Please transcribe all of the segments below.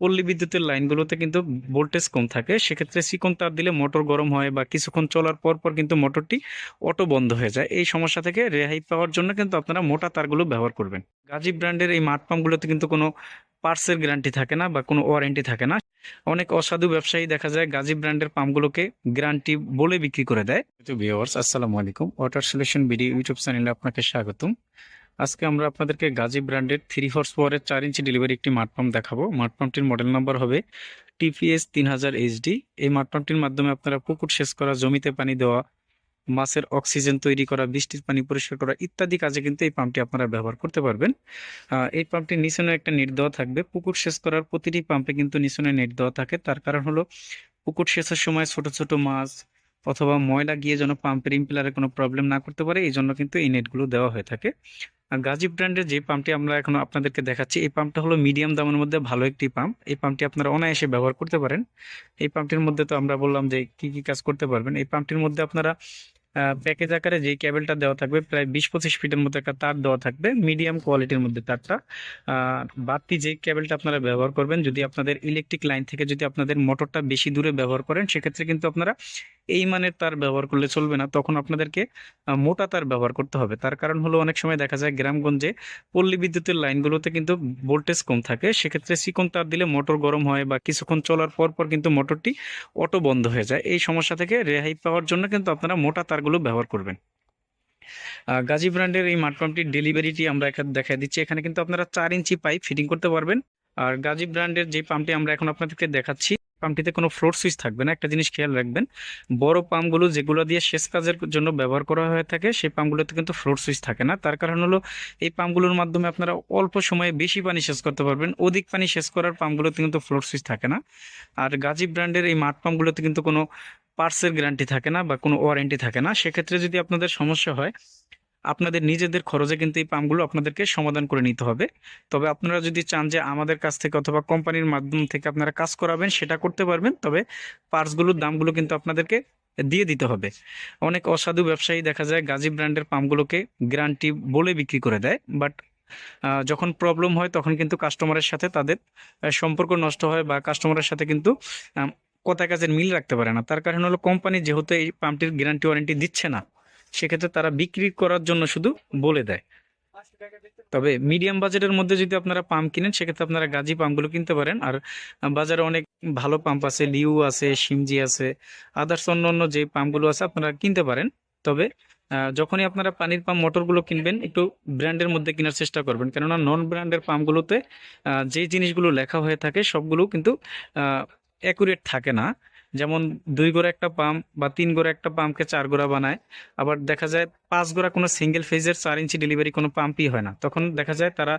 পল্লী বিদ্যুতের লাইনগুলোতে কিন্তু ভোল্টেজ কম থাকে। সেক্ষেত্রে চিকন তার দিলে মোটর গরম হয় বা কিছুক্ষণ চলার পর পর কিন্তু মোটরটি অটো বন্ধ হয়ে যায়। এই সমস্যা থেকে রেহাই পাওয়ার জন্য কিন্তু আপনারা মোটা তারগুলো ব্যবহার করবেন। গাজী ব্র্যান্ডের এই মাঠ পাম্পগুলোতে কিন্তু কোনো পার্সের গ্যারান্টি থাকে না বা কোনো ওয়ারেন্টি থাকে না। অনেক অসাধু ব্যবসায়ী দেখা যায় গাজী ব্র্যান্ডের পাম্পগুলোকে গ্যারান্টি বলে বিক্রি করে দেয়। তো ভিউয়ার্স, আসসালামু আলাইকুম। ওয়াটার সলিউশন বিডি ইউটিউব চ্যানেলে আপনাকে স্বাগতম। আজকে আমরা আপনাদেরকে গাজী ব্র্যান্ডের থ্রি হর্স পাওয়ারের চার ইঞ্চি ডেলিভারি একটি মাঠ পাম্প দেখাবো। মাঠ পাম্পটির মডেল নাম্বার হবে টিপিএস তিন হাজার এইচডি এই মাঠ পাম্পটির মাধ্যমে আপনারা পুকুর সেচ করা, জমিতে পানি দেওয়া, মাছের অক্সিজেন তৈরি করা, বৃষ্টির পানি পরিষ্কার করা ইত্যাদি কাজে কিন্তু এই পাম্পটি আপনারা ব্যবহার করতে পারবেন। এই পাম্পটির নিচনে একটা নেট দেওয়া থাকবে। পুকুর সেচ করার প্রতিটি পাম্পে কিন্তু নিচনে নেট দেওয়া থাকে। তার কারণ হলো পুকুর সেচের সময় ছোট ছোট মাছ অথবা ময়লা গিয়ে যেন পাম্পের ইম্পিলারে কোনো প্রবলেম না করতে পারে এই জন্য কিন্তু এই নেটগুলো দেওয়া হয়ে থাকে। আর গাজী ব্র্যান্ডের যে পাম্পটি আমরা এখন আপনাদেরকে দেখাচ্ছি, এই পাম্পটা হলো মিডিয়াম দামের মধ্যে ভালো একটি পাম্প এই পাম্পটি আপনারা অনায়াসে ব্যবহার করতে পারেন। এই পাম্পটির মধ্যে তো আমরা বললাম যে কি কি কাজ করতে পারবেন। এই পাম্পটির মধ্যে আপনারা প্যাকেজ আকারে যে কেবলটা দেওয়া থাকবে, প্রায় বিশ পঁচিশ ফিটের মতো একটা তার দেওয়া থাকবে মিডিয়াম কোয়ালিটির মধ্যে তারটা। বাড়তি যে কেবলটা আপনারা ব্যবহার করবেন, যদি আপনাদের ইলেকট্রিক লাইন থেকে যদি আপনাদের মোটরটা বেশি দূরে ব্যবহার করেন, সেক্ষেত্রে কিন্তু আপনারা এই মানের তার ব্যবহার করলে চলবে না। তখন আপনাদেরকে মোটা তার ব্যবহার করতে হবে। তার কারণ হলো অনেক সময় দেখা যায় গ্রামগঞ্জে পল্লী বিদ্যুতের লাইনগুলোতে কিন্তু ভোল্টেজ কম থাকে। সেক্ষেত্রে চিকন তার দিলে মোটর গরম হয় বা কিছুক্ষণ চলার পর পর কিন্তু মোটরটি অটো বন্ধ হয়ে যায়। এই সমস্যা থেকে রেহাই পাওয়ার জন্য কিন্তু আপনারা মোটা তারগুলো ব্যবহার করবেন। গাজী ব্র্যান্ডের এই মাঠ পাম্পটির ডেলিভারিটি আমরা এখানে দেখা দিচ্ছি। এখানে কিন্তু আপনারা চার ইঞ্চি পাইপ ফিটিং করতে পারবেন। আর গাজী ব্র্যান্ডের যে পাম্পটি আমরা এখন আপনাদেরকে দেখাচ্ছি পাম্পটিতে কোনো ফ্লোর সুইচ থাকবে না। একটা জিনিস খেয়াল রাখবেন, বড় পাম্পগুলো যেগুলো দিয়ে সেচ কাজের জন্য ব্যবহার করা হয়ে থাকে, সেই পাম্পগুলোতে কিন্তু ফ্লোর সুইচ থাকে না। তার কারণ হলো, এই পাম্পগুলোর মাধ্যমে আপনারা অল্প সময়ে বেশি পানি সেচ করতে পারবেন। অধিক পানি সেচ করার পাম্পগুলোতে কিন্তু ফ্লোর সুইচ থাকে না। আর গাজী ব্র্যান্ডের এই মাঠ পাম্পগুলোতে কিন্তু কোনো পার্সের গ্যারান্টি থাকে না বা কোনো ওয়ারেন্টি থাকে না। সেক্ষেত্রে যদি আপনাদের সমস্যা হয় আপনাদের নিজেদের খরচে কিন্তু এই পাম্পগুলো আপনাদেরকে সমাধান করে নিতে হবে। তবে আপনারা যদি চান যে আমাদের কাছ থেকে অথবা কোম্পানির মাধ্যম থেকে আপনারা কাজ করাবেন, সেটা করতে পারবেন। তবে পার্টসগুলোর দামগুলো কিন্তু আপনাদেরকে দিয়ে দিতে হবে। অনেক অসাধু ব্যবসায়ী দেখা যায় গাজী ব্র্যান্ডের পাম্পগুলোকে গ্যারান্টি বলে বিক্রি করে দেয়। বাট যখন প্রবলেম হয়, তখন কিন্তু কাস্টমারের সাথে তাদের সম্পর্ক নষ্ট হয় বা কাস্টমারের সাথে কিন্তু কথা কাজের মিল রাখতে পারে না। তার কারণ হলো কোম্পানি যেহেতু এই পাম্পটির গ্যারান্টি ওয়ারেন্টি দিচ্ছে না সেক্ষেত্রে তারা বিক্রি করার জন্য শুধু বলে দেয়। তবে মিডিয়াম বাজেটের মধ্যে যদি আপনারা পাম্প কিনেন, সেক্ষেত্রে আপনারা গাজী পাম্পগুলো কিনতে পারেন। আর বাজারে অনেক ভালো পাম্প আছে, লিউ আছে সিমজি আছে আদার্স অন্য অন্য যে পাম্পগুলো আছে আপনারা কিনতে পারেন। তবে যখনই আপনারা পানির পাম্প, মোটরগুলো কিনবেন, একটু ব্র্যান্ডের মধ্যে কেনার চেষ্টা করবেন। কেননা নন ব্র্যান্ডের পাম্পগুলোতে যে জিনিসগুলো লেখা হয়ে থাকে সবগুলো কিন্তু অ্যাকুরেট থাকে না। যেমন দুই গোড়া একটা পাম্প বা তিন গোড়া একটা পাম্পকে চার গোড়া বানায়। আবার দেখা যায় পাঁচ গোড়া কোনো সিঙ্গেল ফেজের চার ইঞ্চি ডেলিভারি কোনো পাম্পই হয় না। তখন দেখা যায় তারা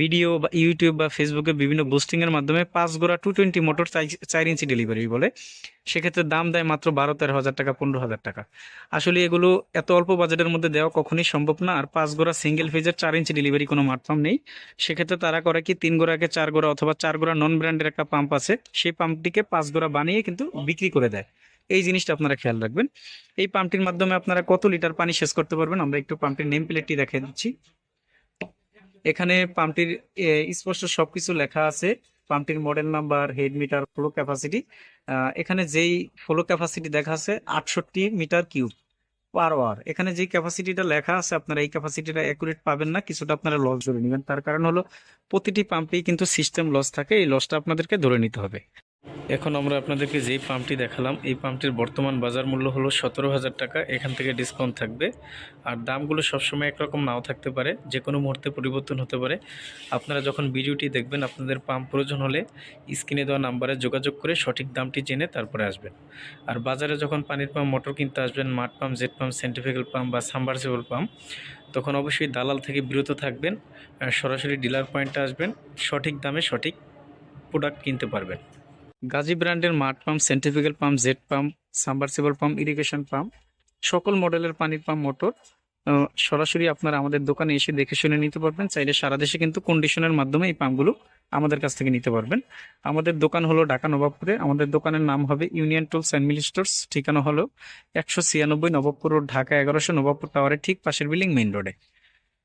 ভিডিও বা ইউটিউব বা ফেসবুকে বিভিন্ন বুস্টিংয়ের মাধ্যমে পাঁচ গোড়া টু টোয়েন্টি মোটর চার ইঞ্চি ডেলিভারি বলে। সেক্ষেত্রে দাম দেয় মাত্র বারো, তেরো হাজার টাকা, পনেরো হাজার টাকা। আসলে এগুলো এত অল্প বাজেটের মধ্যে দেওয়া কখনোই সম্ভব না। আর পাঁচ গোড়া সিঙ্গেল ফেজের চার ইঞ্চি ডেলিভারি কোনো মাধ্যম নেই। সেক্ষেত্রে তারা করে কি, তিন গোড়াকে চার গোড়া অথবা চার গোড়া নন ব্র্যান্ডের একটা পাম্প আছে। সেই পাম্পটিকে পাঁচ গোড়া বানিয়ে কিন্তু বিক্রি করে দেয়। এই জিনিসটা আপনারা খেয়াল রাখবেন। এই পাম্পটির মাধ্যমে আপনারা কত লিটার পানি শেষ করতে পারবেন, আমরা একটু পাম্পটির নেম প্লেটটি দেখিয়ে দিচ্ছি। এখানে পাম্পটির স্পষ্ট সবকিছু লেখা আছে। পাম্পটির model number head meter flow capacity এখানে যেই ফ্লো ক্যাপাসিটি দেখা আছে, আটষট্টি মিটার কিউব পার আওয়ার এখানে যে ক্যাপাসিটিটা লেখা আছে, আপনারা এই ক্যাপাসিটিটা অ্যাকুরেট পাবেন না, কিছুটা আপনারা লস ধরে নেবেন। তার কারণ হলো, প্রতিটি পাম্পেই কিন্তু সিস্টেম লস থাকে, এই লসটা আপনাদেরকে ধরে নিতে হবে। এখন আমরা আপনাদেরকে যেই পাম্পটি দেখালাম, এই পাম্পটির বর্তমান বাজার মূল্য হলো সতেরো হাজার টাকা। এখান থেকে ডিসকাউন্ট থাকবে। আর দামগুলো সবসময় একরকম নাও থাকতে পারে যে কোনো মুহূর্তে পরিবর্তন হতে পারে। আপনারা যখন ভিডিওটি দেখবেন, আপনাদের পাম্প প্রয়োজন হলে স্ক্রিনে দেওয়া নাম্বারে যোগাযোগ করে সঠিক দামটি জেনে তারপরে আসবেন। আর বাজারে যখন পানির পাম্প মোটর কিনতে আসবেন মাঠ pump jet pump centrifugal pump বা সাবমার্সিবল পাম্প তখন অবশ্যই দালাল থেকে বিরত থাকবেন। সরাসরি ডিলার পয়েন্টে আসবেন, সঠিক দামে সঠিক প্রোডাক্ট কিনতে পারবেন। গাজী ব্র্যান্ডের মাঠ pump centrifugal pump jet pump submersible pump irrigation pump, সকল মডেলের পানির পাম্প মোটর সরাসরি আপনারা আমাদের দোকানে এসে দেখে শুনে নিতে পারবেন। চাইলে সারা দেশে কিন্তু কন্ডিশনের মাধ্যমে এই পাম্পগুলো আমাদের কাছ থেকে নিতে পারবেন। আমাদের দোকান হলো ঢাকা নবাবপুরে। আমাদের দোকানের নাম হবে ইউনিয়ন টুলস অ্যান্ড মিলিস্টোর্স ঠিকানা হলো একশো ছিয়ানব্বই নবাবপুর রোড, ঢাকা এগারোশো নবাবপুর টাওয়ারের ঠিক পাশের বিল্ডিং মেইন রোডে